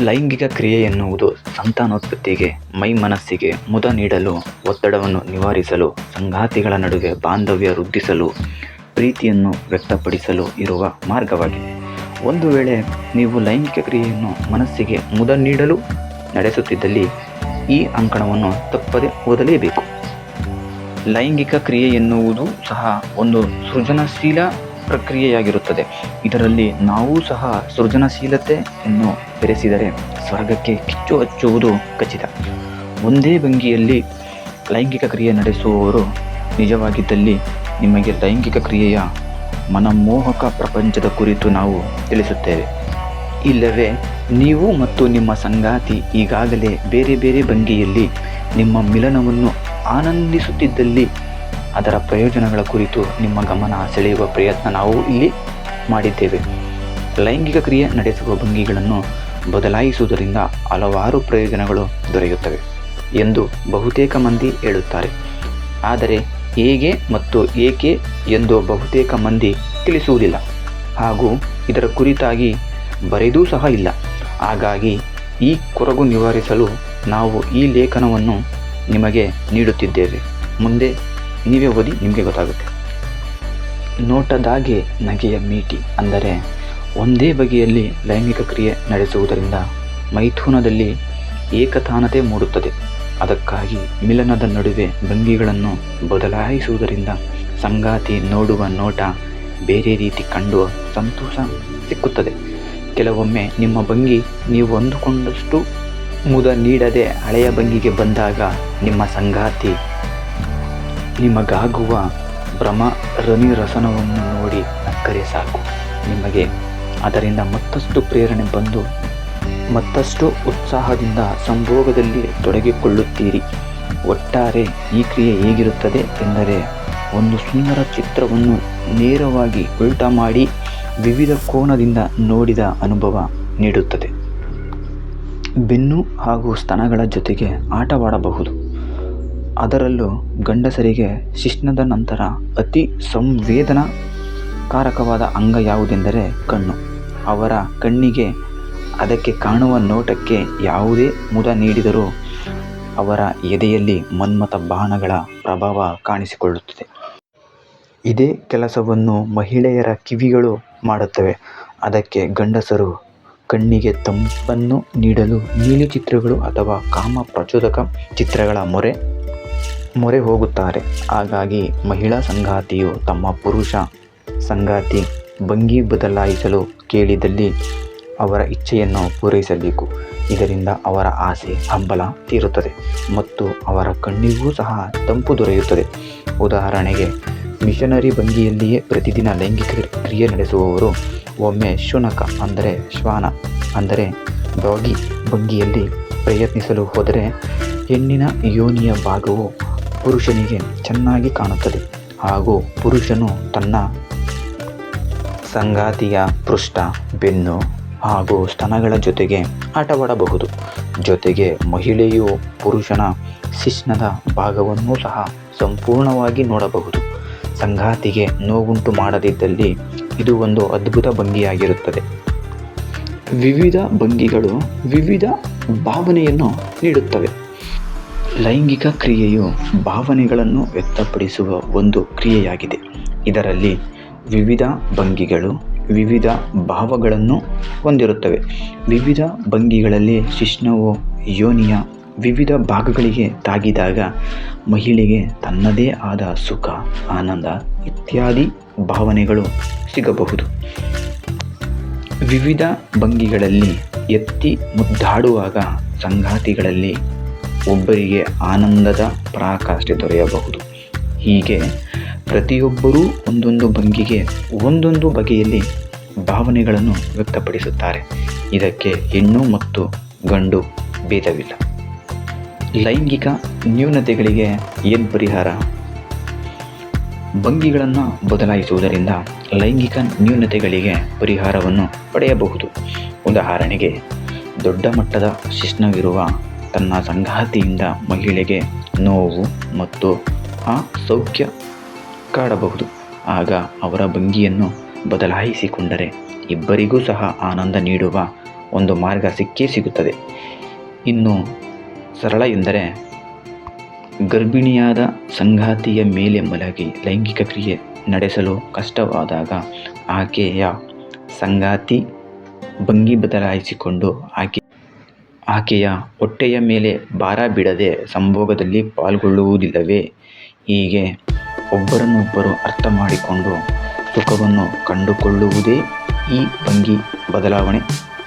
ಲೈಂಗಿಕ ಕ್ರಿಯೆ ಎನ್ನುವುದು ಸಂತಾನೋತ್ಪತ್ತಿಗೆ, ಮೈ ಮನಸ್ಸಿಗೆ ಮುದ ನೀಡಲು, ಒತ್ತಡವನ್ನು ನಿವಾರಿಸಲು, ಸಂಗಾತಿಗಳ ನಡುವೆ ಬಾಂಧವ್ಯ ವೃದ್ಧಿಸಲು, ಪ್ರೀತಿಯನ್ನು ವ್ಯಕ್ತಪಡಿಸಲು ಇರುವ ಮಾರ್ಗವಾಗಿದೆ. ಒಂದು ವೇಳೆ ನೀವು ಲೈಂಗಿಕ ಕ್ರಿಯೆಯನ್ನು ಮನಸ್ಸಿಗೆ ಮುದ ನೀಡಲು ನಡೆಸುತ್ತಿದ್ದಲ್ಲಿ ಈ ಅಂಕಣವನ್ನು ತಪ್ಪದೆ ಓದಲೇಬೇಕು. ಲೈಂಗಿಕ ಕ್ರಿಯೆ ಎನ್ನುವುದು ಸಹ ಒಂದು ಸೃಜನಶೀಲ ಪ್ರಕ್ರಿಯೆಯಾಗಿರುತ್ತದೆ. ಇದರಲ್ಲಿ ನಾವು ಸಹ ಸೃಜನಶೀಲತೆಯನ್ನು ಬೆರೆಸಿದರೆ ಸ್ವರ್ಗಕ್ಕೆ ಕಿಚ್ಚು ಹಚ್ಚುವುದು ಖಚಿತ. ಒಂದೇ ಭಂಗಿಯಲ್ಲಿ ಲೈಂಗಿಕ ಕ್ರಿಯೆ ನಡೆಸುವವರು ನಿಜವಾಗಿದ್ದಲ್ಲಿ ನಿಮಗೆ ಲೈಂಗಿಕ ಕ್ರಿಯೆಯ ಮನಮೋಹಕ ಪ್ರಪಂಚದ ಕುರಿತು ನಾವು ತಿಳಿಸುತ್ತೇವೆ. ಇಲ್ಲವೇ, ನೀವು ಮತ್ತು ನಿಮ್ಮ ಸಂಗಾತಿ ಈಗಾಗಲೇ ಬೇರೆ ಬೇರೆ ಭಂಗಿಯಲ್ಲಿ ನಿಮ್ಮ ಮಿಲನವನ್ನು ಆನಂದಿಸುತ್ತಿದ್ದಲ್ಲಿ ಅದರ ಪ್ರಯೋಜನಗಳ ಕುರಿತು ನಿಮ್ಮ ಗಮನ ಸೆಳೆಯುವ ಪ್ರಯತ್ನ ನಾವು ಇಲ್ಲಿ ಮಾಡಿದ್ದೇವೆ. ಲೈಂಗಿಕ ಕ್ರಿಯೆ ನಡೆಸುವ ಭಂಗಿಗಳನ್ನು ಬದಲಾಯಿಸುವುದರಿಂದ ಹಲವಾರು ಪ್ರಯೋಜನಗಳು ದೊರೆಯುತ್ತವೆ ಎಂದು ಬಹುತೇಕ ಮಂದಿ ಹೇಳುತ್ತಾರೆ. ಆದರೆ ಹೇಗೆ ಮತ್ತು ಏಕೆ ಎಂದು ಬಹುತೇಕ ಮಂದಿ ತಿಳಿಸುವುದಿಲ್ಲ. ಹಾಗೂ ಇದರ ಕುರಿತಾಗಿ ಬರೆದೂ ಸಹ ಇಲ್ಲ. ಹಾಗಾಗಿ ಈ ಕೊರಗು ನಿವಾರಿಸಲು ನಾವು ಈ ಲೇಖನವನ್ನು ನಿಮಗೆ ನೀಡುತ್ತಿದ್ದೇವೆ. ಮುಂದೆ ನೀವೇ ಓದಿ ನಿಮಗೆ ಗೊತ್ತಾಗುತ್ತೆ. ನೋಟದಾಗೆ ನಗೆಯ ಮೀಟಿ ಅಂದರೆ ಒಂದೇ ಬಗೆಯಲ್ಲಿ ಲೈಂಗಿಕ ಕ್ರಿಯೆ ನಡೆಸುವುದರಿಂದ ಮೈಥುನದಲ್ಲಿ ಏಕತಾನತೆ ಮೂಡುತ್ತದೆ. ಅದಕ್ಕಾಗಿ ಮಿಲನದ ನಡುವೆ ಭಂಗಿಗಳನ್ನು ಬದಲಾಯಿಸುವುದರಿಂದ ಸಂಗಾತಿ ನೋಡುವ ನೋಟ ಬೇರೆ ರೀತಿ ಕಂಡು ಸಂತೋಷ ಸಿಕ್ಕುತ್ತದೆ. ಕೆಲವೊಮ್ಮೆ ನಿಮ್ಮ ಭಂಗಿ ನೀವು ಅಂದುಕೊಂಡಷ್ಟು ಮುದ ನೀಡದೆ ಹಳೆಯ ಭಂಗಿಗೆ ಬಂದಾಗ ನಿಮ್ಮ ಸಂಗಾತಿ ನಿಮಗಾಗುವ ಭ್ರಮ ರನಿರಸನವನ್ನು ನೋಡಿ ನಕ್ಕರೆ ಸಾಕು. ನಿಮಗೆ ಅದರಿಂದ ಮತ್ತಷ್ಟು ಪ್ರೇರಣೆ ಬಂದು ಮತ್ತಷ್ಟು ಉತ್ಸಾಹದಿಂದ ಸಂಭೋಗದಲ್ಲಿ ತೊಡಗಿಕೊಳ್ಳುತ್ತೀರಿ. ಒಟ್ಟಾರೆ ಈ ಕ್ರಿಯೆ ಹೇಗಿರುತ್ತದೆ ಎಂದರೆ ಒಂದು ಸುಂದರ ಚಿತ್ರವನ್ನು ನೇರವಾಗಿ ಉಲ್ಟ ಮಾಡಿ ವಿವಿಧ ಕೋನದಿಂದ ನೋಡಿದ ಅನುಭವ ನೀಡುತ್ತದೆ. ಬೆನ್ನು ಹಾಗೂ ಸ್ತನಗಳ ಜೊತೆಗೆ ಆಟವಾಡಬಹುದು. ಅದರಲ್ಲೂ ಗಂಡಸರಿಗೆ ಶಿಶ್ನದ ನಂತರ ಅತಿ ಸಂವೇದನಾಕಾರಕವಾದ ಅಂಗ ಯಾವುದೆಂದರೆ ಕಣ್ಣು. ಅವರ ಕಣ್ಣಿಗೆ ಅದಕ್ಕೆ ಕಾಣುವ ನೋಟಕ್ಕೆ ಯಾವುದೇ ಮುದ ನೀಡಿದರೂ ಅವರ ಎದೆಯಲ್ಲಿ ಮನ್ಮಥ ಬಾಣಗಳ ಪ್ರಭಾವ ಕಾಣಿಸಿಕೊಳ್ಳುತ್ತದೆ. ಇದೇ ಕೆಲಸವನ್ನು ಮಹಿಳೆಯರ ಕಿವಿಗಳು ಮಾಡುತ್ತವೆ. ಅದಕ್ಕೆ ಗಂಡಸರು ಕಣ್ಣಿಗೆ ತಂಪನ್ನು ನೀಡಲು ನೀಲಿ ಚಿತ್ರಗಳು ಅಥವಾ ಕಾಮ ಪ್ರಚೋದಕ ಚಿತ್ರಗಳ ಮೊರೆ ಮೊರೆ ಹೋಗುತ್ತಾರೆ. ಹಾಗಾಗಿ ಮಹಿಳಾ ಸಂಗಾತಿಯು ತಮ್ಮ ಪುರುಷ ಸಂಗಾತಿ ಭಂಗಿ ಬದಲಾಯಿಸಲು ಕೇಳಿದಲ್ಲಿ ಅವರ ಇಚ್ಛೆಯನ್ನು ಪೂರೈಸಬೇಕು. ಇದರಿಂದ ಅವರ ಆಸೆ, ಹಂಬಲ ತೀರುತ್ತದೆ ಮತ್ತು ಅವರ ಕಣ್ಣಿಗೂ ಸಹ ತಂಪು ದೊರೆಯುತ್ತದೆ. ಉದಾಹರಣೆಗೆ, ಮಿಷನರಿ ಭಂಗಿಯಲ್ಲಿಯೇ ಪ್ರತಿದಿನ ಲೈಂಗಿಕ ಕ್ರಿಯೆ ನಡೆಸುವವರು ಒಮ್ಮೆ ಶುನಕ ಅಂದರೆ ಶ್ವಾನ ಅಂದರೆ ಡಾಗಿ ಭಂಗಿಯಲ್ಲಿ ಪ್ರಯತ್ನಿಸಲು ಹೋದರೆ ಹೆಣ್ಣಿನ ಯೋನಿಯ ಭಾಗವು ಪುರುಷನಿಗೆ ಚೆನ್ನಾಗಿ ಕಾಣುತ್ತದೆ. ಹಾಗೂ ಪುರುಷನು ತನ್ನ ಸಂಗಾತಿಯ ಪೃಷ್ಠ, ಬೆನ್ನು ಹಾಗೂ ಸ್ತನಗಳ ಜೊತೆಗೆ ಆಟವಾಡಬಹುದು. ಜೊತೆಗೆ ಮಹಿಳೆಯು ಪುರುಷನ ಶಿಶ್ನದ ಭಾಗವನ್ನು ಸಹ ಸಂಪೂರ್ಣವಾಗಿ ನೋಡಬಹುದು. ಸಂಗಾತಿಗೆ ನೋವುಂಟು ಮಾಡದಿದ್ದಲ್ಲಿ ಇದು ಒಂದು ಅದ್ಭುತ ಭಂಗಿಯಾಗಿರುತ್ತದೆ. ವಿವಿಧ ಭಂಗಿಗಳು ವಿವಿಧ ಭಾವನೆಯನ್ನು ನೀಡುತ್ತವೆ. ಲೈಂಗಿಕ ಕ್ರಿಯೆಯು ಭಾವನೆಗಳನ್ನು ವ್ಯಕ್ತಪಡಿಸುವ ಒಂದು ಕ್ರಿಯೆಯಾಗಿದೆ. ಇದರಲ್ಲಿ ವಿವಿಧ ಭಂಗಿಗಳು, ವಿವಿಧ ಭಾವಗಳನ್ನು ಹೊಂದಿರುತ್ತವೆ. ವಿವಿಧ ಭಂಗಿಗಳಲ್ಲಿ ಶಿಶ್ನವು ಯೋನಿಯ ವಿವಿಧ ಭಾಗಗಳಿಗೆ ತಾಗಿದಾಗ ಮಹಿಳೆಗೆ ತನ್ನದೇ ಆದ ಸುಖ, ಆನಂದ ಇತ್ಯಾದಿ ಭಾವನೆಗಳು ಸಿಗಬಹುದು. ವಿವಿಧ ಭಂಗಿಗಳಲ್ಲಿ ಎತ್ತಿ ಮುದ್ದಾಡುವಾಗ ಸಂಗಾತಿಗಳಲ್ಲಿ ಒಬ್ಬರಿಗೆ ಆನಂದದ ಪರಾಕಾಷ್ಠೆ ದೊರೆಯಬಹುದು. ಹೀಗೆ ಪ್ರತಿಯೊಬ್ಬರೂ ಒಂದೊಂದು ಭಂಗಿಗೆ ಒಂದೊಂದು ಬಗೆಯಲ್ಲಿ ಭಾವನೆಗಳನ್ನು ವ್ಯಕ್ತಪಡಿಸುತ್ತಾರೆ. ಇದಕ್ಕೆ ಹೆಣ್ಣು ಮತ್ತು ಗಂಡು ಭೇದವಿಲ್ಲ. ಲೈಂಗಿಕ ನ್ಯೂನತೆಗಳಿಗೆ ಏನು ಪರಿಹಾರ ಭಂಗಿಗಳನ್ನು ಬದಲಾಯಿಸುವುದರಿಂದ ಲೈಂಗಿಕ ನ್ಯೂನತೆಗಳಿಗೆ ಪರಿಹಾರವನ್ನು ಪಡೆಯಬಹುದು. ಉದಾಹರಣೆಗೆ, ದೊಡ್ಡ ಮಟ್ಟದ ಶಿಶ್ನವಿರುವ ತನ್ನ ಸಂಗಾತಿಯಿಂದ ಮಹಿಳೆಗೆ ನೋವು ಮತ್ತು ಆ ಸೌಖ್ಯ ಕಾಡಬಹುದು. ಆಗ ಅವರ ಭಂಗಿಯನ್ನು ಬದಲಾಯಿಸಿಕೊಂಡರೆ ಇಬ್ಬರಿಗೂ ಸಹ ಆನಂದ ನೀಡುವ ಒಂದು ಮಾರ್ಗ ಸಿಕ್ಕೇ ಸಿಗುತ್ತದೆ. ಇನ್ನು ಸರಳ ಎಂದರೆ ಗರ್ಭಿಣಿಯಾದ ಸಂಗಾತಿಯ ಮೇಲೆ ಮಲಗಿ ಲೈಂಗಿಕ ಕ್ರಿಯೆ ನಡೆಸಲು ಕಷ್ಟವಾದಾಗ ಆಕೆಯ ಸಂಗಾತಿ ಭಂಗಿ ಬದಲಾಯಿಸಿಕೊಂಡು ಆಕೆ ಆಕೆಯ ಹೊಟ್ಟೆಯ ಮೇಲೆ ಭಾರ ಬಿಡದೆ ಸಂಭೋಗದಲ್ಲಿ ಪಾಲ್ಗೊಳ್ಳುವುದಿಲ್ಲವೇ? ಹೀಗೆ ಒಬ್ಬರನ್ನೊಬ್ಬರು ಅರ್ಥ ಮಾಡಿಕೊಂಡು ಸುಖವನ್ನು ಕಂಡುಕೊಳ್ಳುವುದೇ ಈ ಭಂಗಿ ಬದಲಾವಣೆ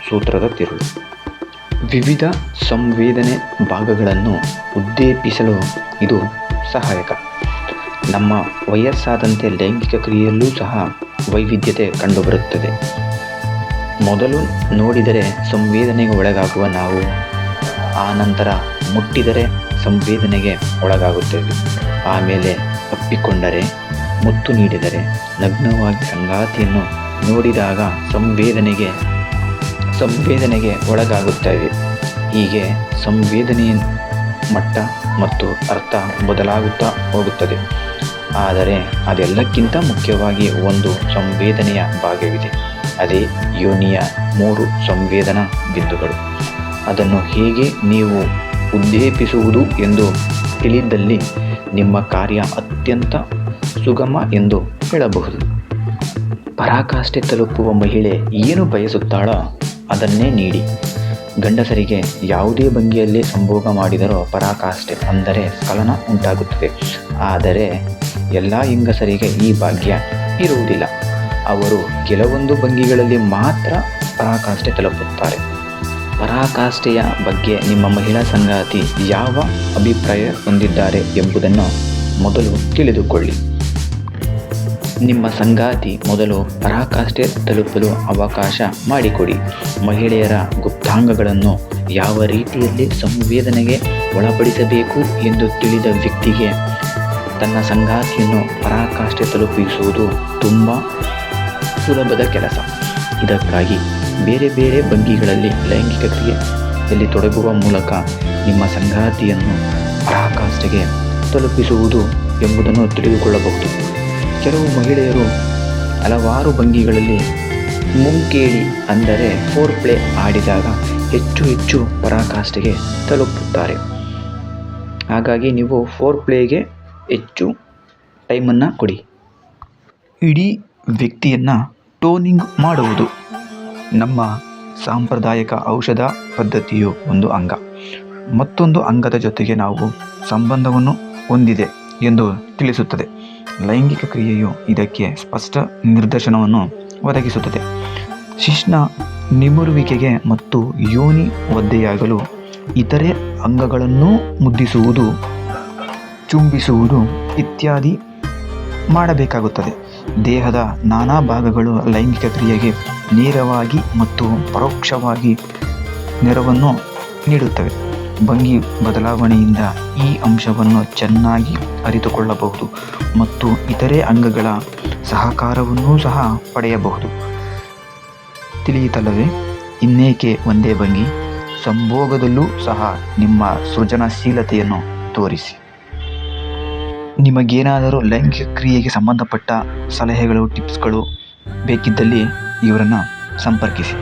ಸೂತ್ರದ ತಿರುಳು. ವಿವಿಧ ಸಂವೇದನೆ ಭಾಗಗಳನ್ನು ಉದ್ದೇಪಿಸಲು ಇದು ಸಹಾಯಕ. ನಮ್ಮ ವಯಸ್ಸಾದಂತೆ ಲೈಂಗಿಕ ಕ್ರಿಯೆಯಲ್ಲೂ ಸಹ ವೈವಿಧ್ಯತೆ ಕಂಡುಬರುತ್ತದೆ. ಮೊದಲು ನೋಡಿದರೆ ಸಂವೇದನೆಗೆ ಒಳಗಾಗುವ ನಾವು, ಆ ನಂತರ ಮುಟ್ಟಿದರೆ ಸಂವೇದನೆಗೆ ಒಳಗಾಗುತ್ತೇವೆ. ಆಮೇಲೆ ಅಪ್ಪಿಕೊಂಡರೆ ಮುತ್ತು ನೀಡಿದರೆ, ನಗ್ನವಾಗಿ ಸಂಗಾತಿಯನ್ನು ನೋಡಿದಾಗ ಸಂವೇದನೆಗೆ ಸಂವೇದನೆಗೆ ಒಳಗಾಗುತ್ತೇವೆ. ಹೀಗೆ ಸಂವೇದನೆಯ ಮಟ್ಟ ಮತ್ತು ಅರ್ಥ ಬದಲಾಗುತ್ತಾ ಹೋಗುತ್ತದೆ. ಆದರೆ ಅದೆಲ್ಲಕ್ಕಿಂತ ಮುಖ್ಯವಾಗಿ ಒಂದು ಸಂವೇದನೆಯ ಭಾಗವಿದೆ. ಅದೇ ಯೋನಿಯ ಮೂರು ಸಂವೇದನಾ ಬಿಂದುಗಳು. ಅದನ್ನು ಹೇಗೆ ನೀವು ಉದ್ದೇಪಿಸುವುದು ಎಂದು ತಿಳಿದಲ್ಲಿ ನಿಮ್ಮ ಕಾರ್ಯ ಅತ್ಯಂತ ಸುಗಮ ಎಂದು ಹೇಳಬಹುದು. ಪರಾಕಾಷ್ಠೆ ತಲುಪುವ ಮಹಿಳೆ ಏನು ಬಯಸುತ್ತಾಳೋ ಅದನ್ನೇ ನೀಡಿ. ಗಂಡಸರಿಗೆ ಯಾವುದೇ ಭಂಗಿಯಲ್ಲಿ ಸಂಭೋಗ ಮಾಡಿದರೂ ಪರಾಕಾಷ್ಠೆ ಅಂದರೆ ಸ್ಖಲನ ಉಂಟಾಗುತ್ತದೆ. ಆದರೆ ಎಲ್ಲ ಹೆಂಗಸರಿಗೆ ಈ ಭಾಗ್ಯ ಇರುವುದಿಲ್ಲ. ಅವರು ಕೆಲವೊಂದು ಭಂಗಿಗಳಲ್ಲಿ ಮಾತ್ರ ಪರಾಕಾಷ್ಠೆ ತಲುಪುತ್ತಾರೆ. ಪರಾಕಾಷ್ಠೆಯ ಬಗ್ಗೆ ನಿಮ್ಮ ಮಹಿಳಾ ಸಂಗಾತಿ ಯಾವ ಅಭಿಪ್ರಾಯ ಹೊಂದಿದ್ದಾರೆ ಎಂಬುದನ್ನು ಮೊದಲು ತಿಳಿದುಕೊಳ್ಳಿ. ನಿಮ್ಮ ಸಂಗಾತಿ ಮೊದಲು ಪರಾಕಾಷ್ಠೆ ತಲುಪಲು ಅವಕಾಶ ಮಾಡಿಕೊಡಿ. ಮಹಿಳೆಯರ ಗುಪ್ತಾಂಗಗಳನ್ನು ಯಾವ ರೀತಿಯಲ್ಲಿ ಸಂವೇದನೆಗೆ ಒಳಪಡಿಸಬೇಕು ಎಂದು ತಿಳಿದ ವ್ಯಕ್ತಿಗೆ ತನ್ನ ಸಂಗಾತಿಯನ್ನು ಪರಾಕಾಷ್ಠೆ ತಲುಪಿಸುವುದು ತುಂಬ ಸುಲಭದ ಕೆಲಸ. ಇದಕ್ಕಾಗಿ ಬೇರೆ ಬೇರೆ ಭಂಗಿಗಳಲ್ಲಿ ಲೈಂಗಿಕ ಕ್ರಿಯೆಯಲ್ಲಿ ತೊಡಗುವ ಮೂಲಕ ನಿಮ್ಮ ಸಂಗಾತಿಯನ್ನು ಪರಾಕಾಷ್ಠೆಗೆ ತಲುಪಿಸುವುದು ಎಂಬುದನ್ನು ತಿಳಿದುಕೊಳ್ಳಬಹುದು. ಕೆಲವು ಮಹಿಳೆಯರು ಹಲವಾರು ಭಂಗಿಗಳಲ್ಲಿ ಮುಂಕೇಳಿ ಅಂದರೆ ಫೋರ್ ಪ್ಲೇ ಆಡಿದಾಗ ಹೆಚ್ಚು ಹೆಚ್ಚು ಪರಾಕಾಷ್ಠೆಗೆ ತಲುಪುತ್ತಾರೆ. ಹಾಗಾಗಿ ನೀವು ಫೋರ್ ಪ್ಲೇಗೆ ಹೆಚ್ಚು ಟೈಮನ್ನು ಕೊಡಿ. ಇಡೀ ವ್ಯಕ್ತಿಯನ್ನು ಟೋನಿಂಗ್ ಮಾಡುವುದು ನಮ್ಮ ಸಾಂಪ್ರದಾಯಿಕ ಔಷಧ ಪದ್ಧತಿಯು ಒಂದು ಅಂಗ. ಮತ್ತೊಂದು ಅಂಗದ ಜೊತೆಗೆ ನಾವು ಸಂಬಂಧವನ್ನು ಹೊಂದಿದೆ ಎಂದು ತಿಳಿಸುತ್ತದೆ. ಲೈಂಗಿಕ ಕ್ರಿಯೆಯು ಇದಕ್ಕೆ ಸ್ಪಷ್ಟ ನಿರ್ದೇಶನವನ್ನು ಒದಗಿಸುತ್ತದೆ. ಶಿಶ್ನ ನಿಮುರುವಿಕೆಗೆ ಮತ್ತು ಯೋನಿ ಒದ್ದೆಯಾಗಲು ಇತರೆ ಅಂಗಗಳನ್ನು ಮುದ್ದಿಸುವುದು, ಚುಂಬಿಸುವುದು ಇತ್ಯಾದಿ ಮಾಡಬೇಕಾಗುತ್ತದೆ. ದೇಹದ ನಾನಾ ಭಾಗಗಳು ಲೈಂಗಿಕ ಕ್ರಿಯೆಗೆ ನೇರವಾಗಿ ಮತ್ತು ಪರೋಕ್ಷವಾಗಿ ನೆರವನ್ನು ನೀಡುತ್ತವೆ. ಭಂಗಿ ಬದಲಾವಣೆಯಿಂದ ಈ ಅಂಶವನ್ನು ಚೆನ್ನಾಗಿ ಅರಿತುಕೊಳ್ಳಬಹುದು ಮತ್ತು ಇತರೆ ಅಂಗಗಳ ಸಹಕಾರವನ್ನೂ ಸಹ ಪಡೆಯಬಹುದು. ತಿಳಿಯಿತಲ್ಲವೇ? ಇನ್ನೇಕೆ ಒಂದೇ ಭಂಗಿ? ಸಂಭೋಗದಲ್ಲೂ ಸಹ ನಿಮ್ಮ ಸೃಜನಶೀಲತೆಯನ್ನು ತೋರಿಸಿ. ನಿಮಗೇನಾದರೂ ಲೈಂಗಿಕ ಕ್ರಿಯೆಗೆ ಸಂಬಂಧಪಟ್ಟ ಸಲಹೆಗಳು, ಟಿಪ್ಸ್ಗಳು ಬೇಕಿದ್ದಲ್ಲಿ ಇವರನ್ನು ಸಂಪರ್ಕಿಸಿ.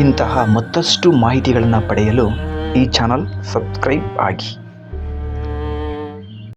ಇಂತಹ ಮತ್ತಷ್ಟು ಮಾಹಿತಿಗಳನ್ನು ಪಡೆಯಲು ಈ ಚಾನಲ್ ಸಬ್ಸ್ಕ್ರೈಬ್ ಆಗಿ.